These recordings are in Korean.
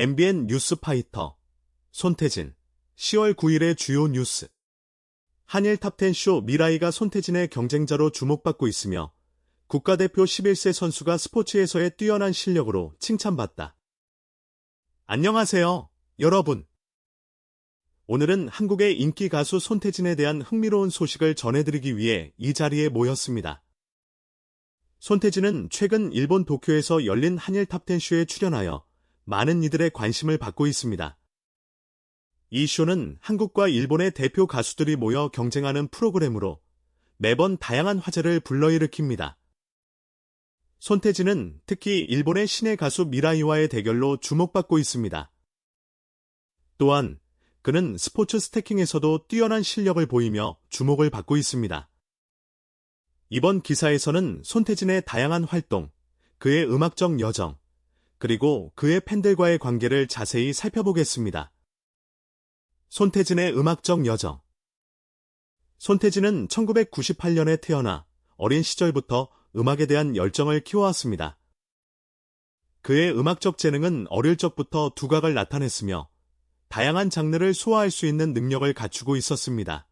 MBN 뉴스파이터 손태진 10월 9일의 주요 뉴스 한일 탑10쇼 미라이가 손태진의 경쟁자로 주목받고 있으며 국가대표 11세 선수가 스포츠에서의 뛰어난 실력으로 칭찬받다. 안녕하세요, 여러분. 오늘은 한국의 인기 가수 손태진에 대한 흥미로운 소식을 전해드리기 위해 이 자리에 모였습니다. 손태진은 최근 일본 도쿄에서 열린 한일 탑10쇼에 출연하여 많은 이들의 관심을 받고 있습니다. 이 쇼는 한국과 일본의 대표 가수들이 모여 경쟁하는 프로그램으로 매번 다양한 화제를 불러일으킵니다. 손태진은 특히 일본의 신의 가수 미라이와의 대결로 주목받고 있습니다. 또한 그는 스포츠 스태킹에서도 뛰어난 실력을 보이며 주목을 받고 있습니다. 이번 기사에서는 손태진의 다양한 활동, 그의 음악적 여정, 그리고 그의 팬들과의 관계를 자세히 살펴보겠습니다. 손태진의 음악적 여정 손태진은 1998년에 태어나 어린 시절부터 음악에 대한 열정을 키워왔습니다. 그의 음악적 재능은 어릴 적부터 두각을 나타냈으며 다양한 장르를 소화할 수 있는 능력을 갖추고 있었습니다.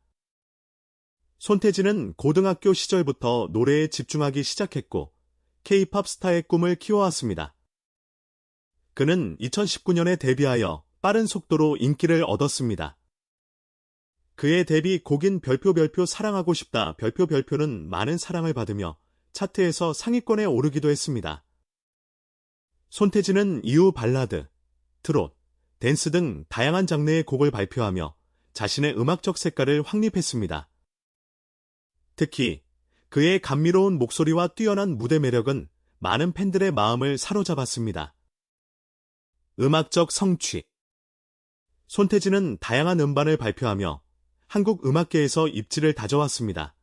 손태진은 고등학교 시절부터 노래에 집중하기 시작했고 K-팝 스타의 꿈을 키워왔습니다. 그는 2019년에 데뷔하여 빠른 속도로 인기를 얻었습니다. 그의 데뷔 곡인 별표 별표 사랑하고 싶다 별표 별표는 많은 사랑을 받으며 차트에서 상위권에 오르기도 했습니다. 손태진은 이후 발라드, 트롯, 댄스 등 다양한 장르의 곡을 발표하며 자신의 음악적 색깔을 확립했습니다. 특히 그의 감미로운 목소리와 뛰어난 무대 매력은 많은 팬들의 마음을 사로잡았습니다. 음악적 성취 손태진은 다양한 음반을 발표하며 한국 음악계에서 입지를 다져왔습니다.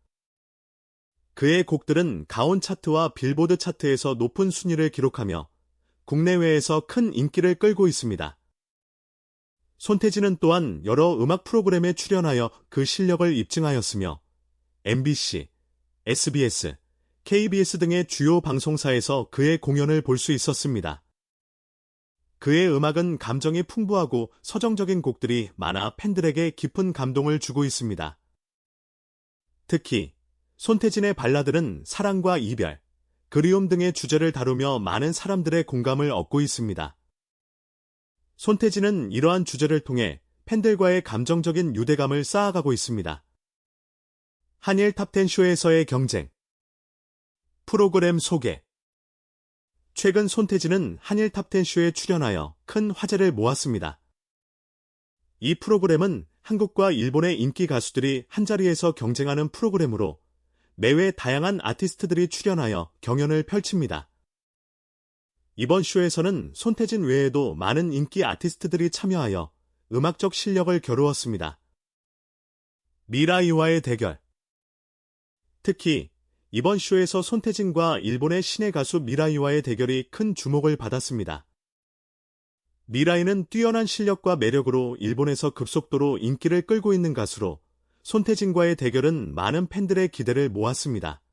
그의 곡들은 가온 차트와 빌보드 차트에서 높은 순위를 기록하며 국내외에서 큰 인기를 끌고 있습니다. 손태진은 또한 여러 음악 프로그램에 출연하여 그 실력을 입증하였으며 MBC, SBS, KBS 등의 주요 방송사에서 그의 공연을 볼 수 있었습니다. 그의 음악은 감정이 풍부하고 서정적인 곡들이 많아 팬들에게 깊은 감동을 주고 있습니다. 특히 손태진의 발라드는 사랑과 이별, 그리움 등의 주제를 다루며 많은 사람들의 공감을 얻고 있습니다. 손태진은 이러한 주제를 통해 팬들과의 감정적인 유대감을 쌓아가고 있습니다. 한일 탑10 쇼에서의 경쟁 프로그램 소개 최근 손태진은 한일 탑10쇼에 출연하여 큰 화제를 모았습니다. 이 프로그램은 한국과 일본의 인기 가수들이 한자리에서 경쟁하는 프로그램으로 매회 다양한 아티스트들이 출연하여 경연을 펼칩니다. 이번 쇼에서는 손태진 외에도 많은 인기 아티스트들이 참여하여 음악적 실력을 겨루었습니다. 미라이와의 대결 특히 이번 쇼에서 손태진과 일본의 신의 가수 미라이와의 대결이 큰 주목을 받았습니다. 미라이는 뛰어난 실력과 매력으로 일본에서 급속도로 인기를 끌고 있는 가수로 손태진과의 대결은 많은 팬들의 기대를 모았습니다.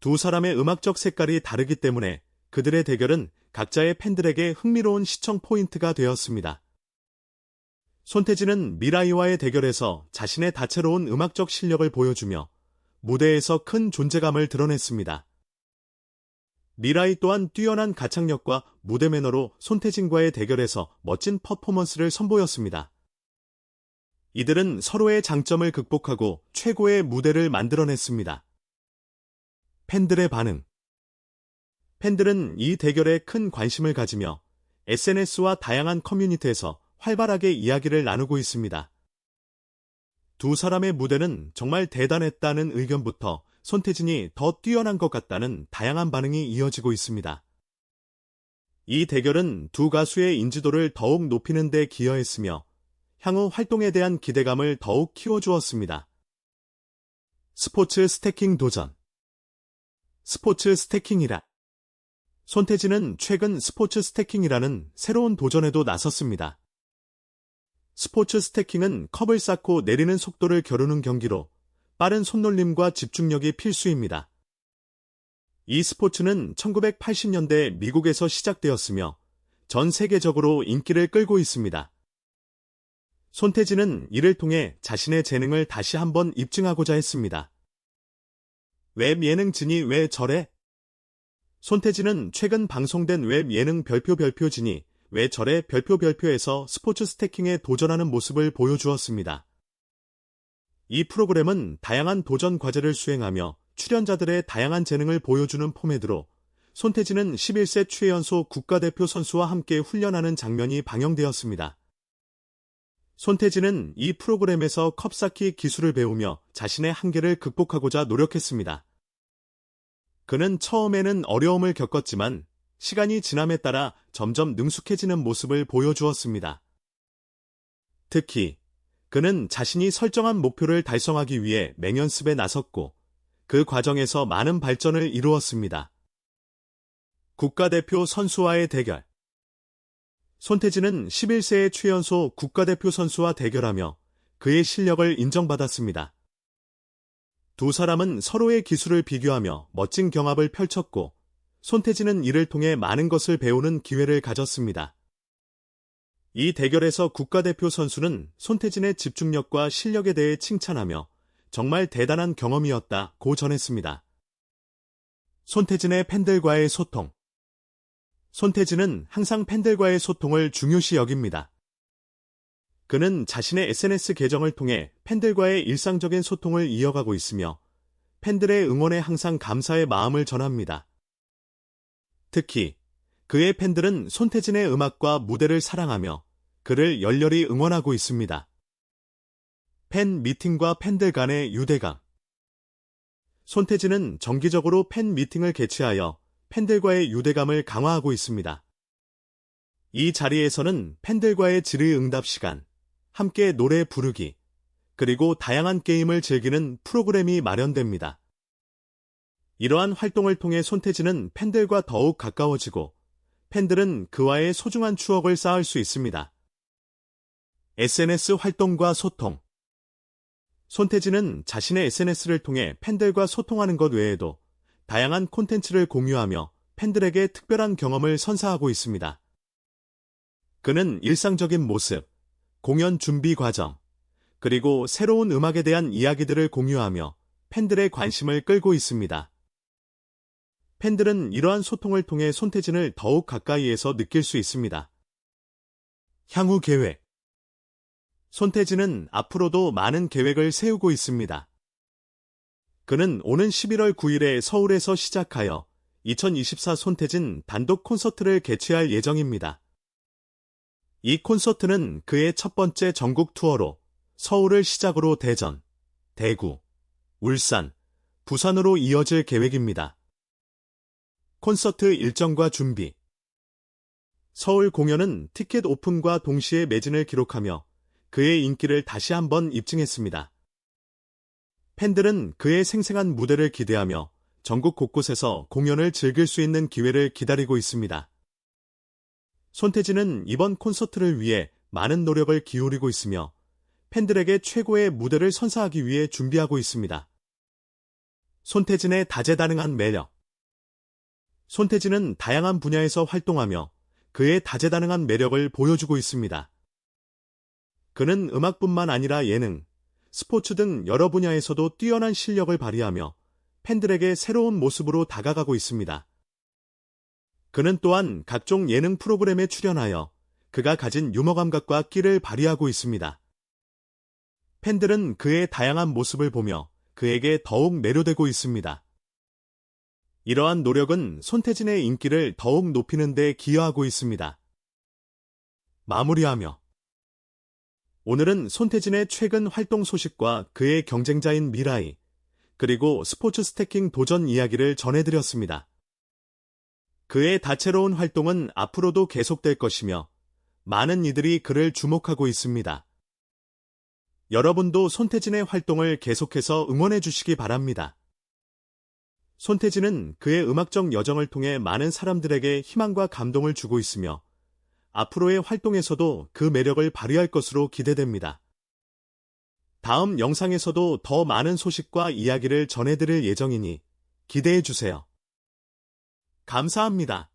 두 사람의 음악적 색깔이 다르기 때문에 그들의 대결은 각자의 팬들에게 흥미로운 시청 포인트가 되었습니다. 손태진은 미라이와의 대결에서 자신의 다채로운 음악적 실력을 보여주며 무대에서 큰 존재감을 드러냈습니다. 미라이 또한 뛰어난 가창력과 무대 매너로 손태진과의 대결에서 멋진 퍼포먼스를 선보였습니다. 이들은 서로의 장점을 극복하고 최고의 무대를 만들어냈습니다. 팬들의 반응 팬들은 이 대결에 큰 관심을 가지며 SNS와 다양한 커뮤니티에서 활발하게 이야기를 나누고 있습니다. 두 사람의 무대는 정말 대단했다는 의견부터 손태진이 더 뛰어난 것 같다는 다양한 반응이 이어지고 있습니다. 이 대결은 두 가수의 인지도를 더욱 높이는 데 기여했으며 향후 활동에 대한 기대감을 더욱 키워주었습니다. 스포츠 스태킹 도전 스포츠 스태킹이라 손태진은 최근 스포츠 스태킹이라는 새로운 도전에도 나섰습니다. 스포츠 스태킹은 컵을 쌓고 내리는 속도를 겨루는 경기로 빠른 손놀림과 집중력이 필수입니다. 이 스포츠는 1980년대 미국에서 시작되었으며 전 세계적으로 인기를 끌고 있습니다. 손태진은 이를 통해 자신의 재능을 다시 한번 입증하고자 했습니다. 웹 예능 진이 왜 저래? 손태진은 최근 방송된 웹 예능 별표 별표 진이 왜 저래 별표 별표에서 스포츠 스태킹에 도전하는 모습을 보여주었습니다. 이 프로그램은 다양한 도전 과제를 수행하며 출연자들의 다양한 재능을 보여주는 포맷으로 손태진은 11세 최연소 국가대표 선수와 함께 훈련하는 장면이 방영되었습니다. 손태진은 이 프로그램에서 컵쌓기 기술을 배우며 자신의 한계를 극복하고자 노력했습니다. 그는 처음에는 어려움을 겪었지만 시간이 지남에 따라 점점 능숙해지는 모습을 보여주었습니다. 특히 그는 자신이 설정한 목표를 달성하기 위해 맹연습에 나섰고 그 과정에서 많은 발전을 이루었습니다. 국가대표 선수와의 대결 손태진은 11세의 최연소 국가대표 선수와 대결하며 그의 실력을 인정받았습니다. 두 사람은 서로의 기술을 비교하며 멋진 경합을 펼쳤고 손태진은 이를 통해 많은 것을 배우는 기회를 가졌습니다. 이 대결에서 국가대표 선수는 손태진의 집중력과 실력에 대해 칭찬하며 정말 대단한 경험이었다고 전했습니다. 손태진의 팬들과의 소통 손태진은 항상 팬들과의 소통을 중요시 여깁니다. 그는 자신의 SNS 계정을 통해 팬들과의 일상적인 소통을 이어가고 있으며 팬들의 응원에 항상 감사의 마음을 전합니다. 특히 그의 팬들은 손태진의 음악과 무대를 사랑하며 그를 열렬히 응원하고 있습니다. 팬 미팅과 팬들 간의 유대감 손태진은 정기적으로 팬 미팅을 개최하여 팬들과의 유대감을 강화하고 있습니다. 이 자리에서는 팬들과의 질의응답 시간, 함께 노래 부르기, 그리고 다양한 게임을 즐기는 프로그램이 마련됩니다. 이러한 활동을 통해 손태진은 팬들과 더욱 가까워지고 팬들은 그와의 소중한 추억을 쌓을 수 있습니다. SNS 활동과 소통 손태진은 자신의 SNS를 통해 팬들과 소통하는 것 외에도 다양한 콘텐츠를 공유하며 팬들에게 특별한 경험을 선사하고 있습니다. 그는 일상적인 모습, 공연 준비 과정, 그리고 새로운 음악에 대한 이야기들을 공유하며 팬들의 관심을 끌고 있습니다. 팬들은 이러한 소통을 통해 손태진을 더욱 가까이에서 느낄 수 있습니다. 향후 계획 손태진은 앞으로도 많은 계획을 세우고 있습니다. 그는 오는 11월 9일에 서울에서 시작하여 2024 손태진 단독 콘서트를 개최할 예정입니다. 이 콘서트는 그의 첫 번째 전국 투어로 서울을 시작으로 대전, 대구, 울산, 부산으로 이어질 계획입니다. 콘서트 일정과 준비 서울 공연은 티켓 오픈과 동시에 매진을 기록하며 그의 인기를 다시 한번 입증했습니다. 팬들은 그의 생생한 무대를 기대하며 전국 곳곳에서 공연을 즐길 수 있는 기회를 기다리고 있습니다. 손태진은 이번 콘서트를 위해 많은 노력을 기울이고 있으며 팬들에게 최고의 무대를 선사하기 위해 준비하고 있습니다. 손태진의 다재다능한 매력 손태진은 다양한 분야에서 활동하며 그의 다재다능한 매력을 보여주고 있습니다. 그는 음악뿐만 아니라 예능, 스포츠 등 여러 분야에서도 뛰어난 실력을 발휘하며 팬들에게 새로운 모습으로 다가가고 있습니다. 그는 또한 각종 예능 프로그램에 출연하여 그가 가진 유머 감각과 끼를 발휘하고 있습니다. 팬들은 그의 다양한 모습을 보며 그에게 더욱 매료되고 있습니다. 이러한 노력은 손태진의 인기를 더욱 높이는 데 기여하고 있습니다. 마무리하며 오늘은 손태진의 최근 활동 소식과 그의 경쟁자인 미라이, 그리고 스포츠 스태킹 도전 이야기를 전해드렸습니다. 그의 다채로운 활동은 앞으로도 계속될 것이며 많은 이들이 그를 주목하고 있습니다. 여러분도 손태진의 활동을 계속해서 응원해 주시기 바랍니다. 손태진은 그의 음악적 여정을 통해 많은 사람들에게 희망과 감동을 주고 있으며 앞으로의 활동에서도 그 매력을 발휘할 것으로 기대됩니다. 다음 영상에서도 더 많은 소식과 이야기를 전해드릴 예정이니 기대해 주세요. 감사합니다.